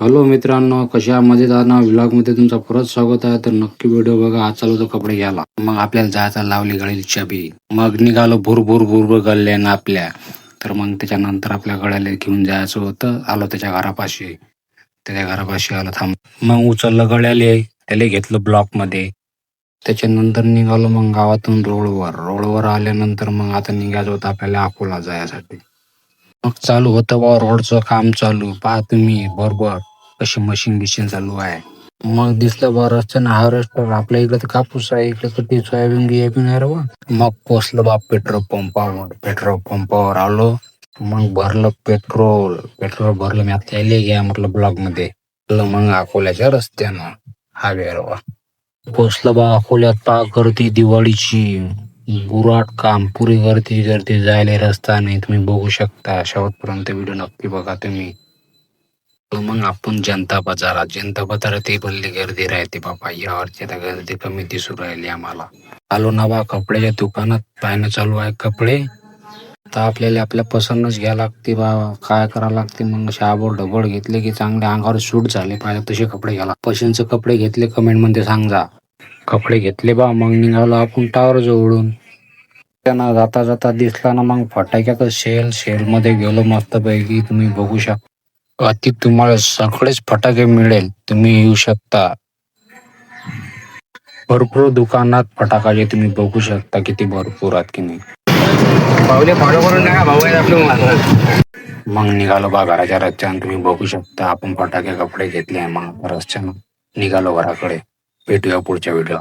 Hello मित्रांनो कशा मजेदार ना व्लॉगमध्ये तुमचं परत स्वागत आहे. तर नक्की व्हिडिओ बघा. आज चालू होतो कपडे घ्यायला. मग आपल्याला जायचा लावली गळील चबी मग निघालो भुरभुर भुरभुर भुर गल्ल्यानं आपल्या. तर मग त्याच्यानंतर आपल्या गळ्याला घेऊन जायचं होतं. आलो त्याच्या घरापाशी. त्याच्या घरापाशी आलो थांब. मग उचललं गळ्याले. त्याला घेतलं ब्लॉकमध्ये त्याच्यानंतर निघालो मग गावातून रोडवर. रोडवर आल्यानंतर मग आता निघायचं होतं आपल्याला अकोला जायसाठी. मग चालू होतं बा रोडचं काम चालू. पहा तुम्ही बरोबर. कशी मशीन बिशीन चालू आहे. मग दिसलं बा रस्त्यानं हा रस्ता आपल्या इकडे तर कापूस आहे इकडे तर ते सोयाबीन गियाबीन आहे रे बा मग पोचलं बा पेट्रोल पंपावर. पेट्रोल पंपावर आलो. मग भरलं पेट्रोल. पेट्रोल भरलं मी आता यायला घ्या म्हटलं ब्लॉकमध्ये मग अकोल्याच्या रस्त्यानं. हायवेवर बा पोचलं बा अकोल्यात पा करती दिवाळीची. बुराट काम वरती गर्दी गर्दी जायला रस्ता नाही तुम्ही बघू शकता. शेवटपर्यंत व्हिडिओ नक्की बघा तुम्ही. मग आपण जनता बाजारात जनता बाजारात ही भल्ली गर्दी राहते बाबा. यावरची आता गर्दी कमी दिसू राहिली आम्हाला. आलो ना बा कपड्याच्या दुकानात पाहणं चालू आहे कपडे. तर आपल्याला आपल्या पसंतच घ्या लागते बा काय करावं लागते. मग शाबोर डबड घेतले की चांगले अंगावर सूट झाले. पाहिजे तसे कपडे घ्यायला पसंतचे कपडे घेतले कमेंटमध्ये सांगा कपडे घेतले बा मग निघालो आपण टावर जवळून. त्यांना जाता जाता दिसला ना मग फटाक्यात शेल शेल मध्ये गेलो मस्त पैकी तुम्ही बघू शकता अति तुम्हाला सगळेच फटाके मिळेल. तुम्ही येऊ शकता. भरपूर दुकानात फटाकाचे तुम्ही बघू शकता किती भरपूर आहेत की नाही. मग. निघालो बा घराच्या रस्त्यानं तुम्ही बघू शकता आपण फटाके कपडे घेतले मग रस्त्यानं निघालो घराकडे. भेटूया पुढच्या व्हिडिओ